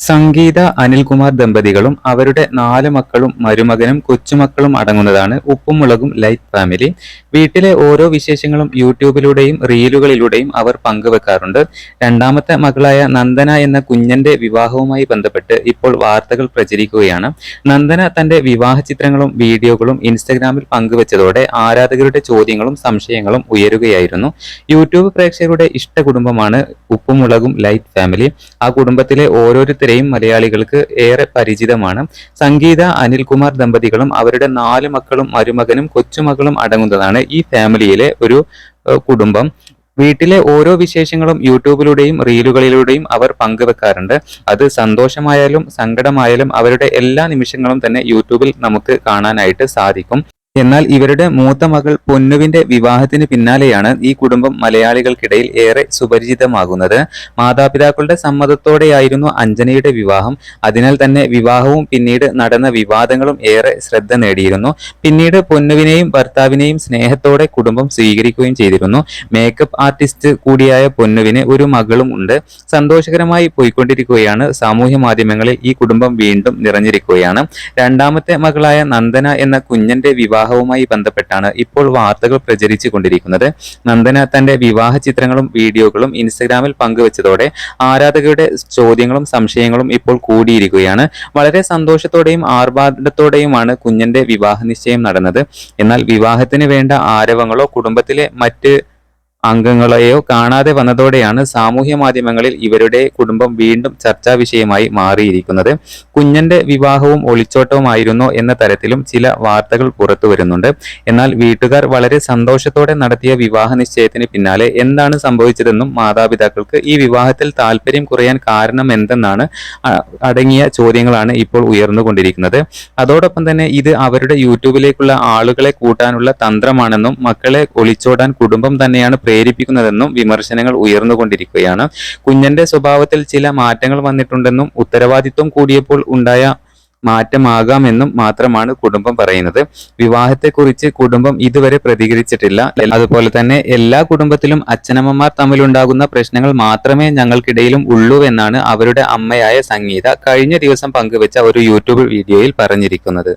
സംഗീത അനിൽകുമാർ ദമ്പതികളും അവരുടെ നാല് മക്കളും മരുമകനും കൊച്ചുമക്കളും അടങ്ങുന്നതാണ് ഉപ്പും മുളകും ലൈറ്റ് ഫാമിലി. വീട്ടിലെ ഓരോ വിശേഷങ്ങളും യൂട്യൂബിലൂടെയും റീലുകളിലൂടെയും അവർ പങ്കുവെക്കാറുണ്ട്. രണ്ടാമത്തെ മകളായ നന്ദന എന്ന കുഞ്ഞന്റെ വിവാഹവുമായി ബന്ധപ്പെട്ട് ഇപ്പോൾ വാർത്തകൾ പ്രചരിക്കുകയാണ്. നന്ദന തന്റെ വിവാഹ ചിത്രങ്ങളും വീഡിയോകളും ഇൻസ്റ്റഗ്രാമിൽ പങ്കുവച്ചതോടെ ആരാധകരുടെ ചോദ്യങ്ങളും സംശയങ്ങളും ഉയരുകയായിരുന്നു. യൂട്യൂബ് പ്രേക്ഷകരുടെ ഇഷ്ട കുടുംബമാണ് ഉപ്പുമുളകും ലൈറ്റ് ഫാമിലി. ആ കുടുംബത്തിലെ ഓരോരുത്തരെയും മലയാളികൾക്ക് ഏറെ പരിചിതമാണ്. സംഗീത അനിൽകുമാർ ദമ്പതികളും അവരുടെ നാല് മക്കളും മരുമകനും കൊച്ചുമകളും അടങ്ങുന്നതാണ് ഈ ഫാമിലിയിലെ ഒരു കുടുംബം. വീട്ടിലെ ഓരോ വിശേഷങ്ങളും യൂട്യൂബിലൂടെയും റീലുകളിലൂടെയും അവർ പങ്കുവെക്കാറുണ്ട്. അത് സന്തോഷമായാലും സങ്കടമായാലും അവരുടെ എല്ലാ നിമിഷങ്ങളും തന്നെ യൂട്യൂബിൽ നമുക്ക് കാണാനായിട്ട് സാധിക്കും. എന്നാൽ ഇവരുടെ മൂത്ത മകൾ പൊന്നുവിന്റെ വിവാഹത്തിന് പിന്നാലെയാണ് ഈ കുടുംബം മലയാളികൾക്കിടയിൽ ഏറെ സുപരിചിതമാകുന്നത്. മാതാപിതാക്കളുടെ സമ്മതത്തോടെയായിരുന്നു അഞ്ജനയുടെ വിവാഹം. അതിനാൽ തന്നെ വിവാഹവും പിന്നീട് നടന്ന വിവാദങ്ങളും ഏറെ ശ്രദ്ധ നേടിയിരുന്നു. പിന്നീട് പൊന്നുവിനെയും ഭർത്താവിനെയും സ്നേഹത്തോടെ കുടുംബം സ്വീകരിക്കുകയും ചെയ്തിരുന്നു. മേക്കപ്പ് ആർട്ടിസ്റ്റ് കൂടിയായ പൊന്നുവിന് ഒരു മകളും ഉണ്ട്. സന്തോഷകരമായി പോയിക്കൊണ്ടിരിക്കുകയാണ്. സാമൂഹ്യ മാധ്യമങ്ങളിൽ ഈ കുടുംബം വീണ്ടും നിറഞ്ഞിരിക്കുകയാണ്. രണ്ടാമത്തെ മകളായ നന്ദന എന്ന കുഞ്ഞന്റെ വിവാഹവുമായി ബന്ധപ്പെട്ടാണ് ഇപ്പോൾ വാർത്തകൾ പ്രചരിച്ചു കൊണ്ടിരിക്കുന്നത്. നന്ദന തന്റെ വിവാഹ ചിത്രങ്ങളും വീഡിയോകളും ഇൻസ്റ്റഗ്രാമിൽ പങ്കുവച്ചതോടെ ആരാധകരുടെ ചോദ്യങ്ങളും സംശയങ്ങളും ഇപ്പോൾ കൂടിയിരിക്കുകയാണ്. വളരെ സന്തോഷത്തോടെയും ആർഭാടത്തോടെയുമാണ് കുഞ്ഞന്റെ വിവാഹ നിശ്ചയം നടന്നത്. എന്നാൽ വിവാഹത്തിന് വേണ്ട ആരവങ്ങളോ കുടുംബത്തിലെ മറ്റ് അംഗങ്ങളെയോ കാണാതെ വന്നതോടെയാണ് സാമൂഹ്യ മാധ്യമങ്ങളിൽ ഇവരുടെ കുടുംബം വീണ്ടും ചർച്ചാ വിഷയമായി മാറിയിരിക്കുന്നത്. കുഞ്ഞന്റെ വിവാഹവും ഒളിച്ചോട്ടവുമായിരുന്നോ എന്ന തരത്തിലും ചില വാർത്തകൾ പുറത്തു വരുന്നുണ്ട്. എന്നാൽ വീട്ടുകാർ വളരെ സന്തോഷത്തോടെ നടത്തിയ വിവാഹ നിശ്ചയത്തിന് പിന്നാലെ എന്താണ് സംഭവിച്ചതെന്നും മാതാപിതാക്കൾക്ക് ഈ വിവാഹത്തിൽ താല്പര്യം കുറയാൻ കാരണം എന്തെന്നാണ് അടങ്ങിയ ചോദ്യങ്ങളാണ് ഇപ്പോൾ ഉയർന്നുകൊണ്ടിരിക്കുന്നത്. അതോടൊപ്പം തന്നെ ഇത് അവരുടെ യൂട്യൂബിലേക്കുള്ള ആളുകളെ കൂട്ടാനുള്ള തന്ത്രമാണെന്നും മക്കളെ ഒളിച്ചോടാൻ കുടുംബം തന്നെയാണ് പ്രേരിപ്പിക്കുന്നതെന്നും വിമർശനങ്ങൾ ഉയർന്നുകൊണ്ടിരിക്കുകയാണ്. കുഞ്ഞന്റെ സ്വഭാവത്തിൽ ചില മാറ്റങ്ങൾ വന്നിട്ടുണ്ടെന്നും ഉത്തരവാദിത്വം കൂടിയപ്പോൾ ഉണ്ടായ മാറ്റമാകാമെന്നും മാത്രമാണ് കുടുംബം പറയുന്നത്. വിവാഹത്തെക്കുറിച്ച് കുടുംബം ഇതുവരെ പ്രതികരിച്ചിട്ടില്ല. അതുപോലെ തന്നെ എല്ലാ കുടുംബത്തിലും അച്ഛനമ്മമാർ തമ്മിലുണ്ടാകുന്ന പ്രശ്നങ്ങൾ മാത്രമേ ഞങ്ങൾക്കിടയിലും ഉള്ളൂ എന്നാണ് അവരുടെ അമ്മയായ സംഗീത കഴിഞ്ഞ ദിവസം പങ്കുവച്ച ഒരു യൂട്യൂബ് വീഡിയോയിൽ പറഞ്ഞിരിക്കുന്നത്.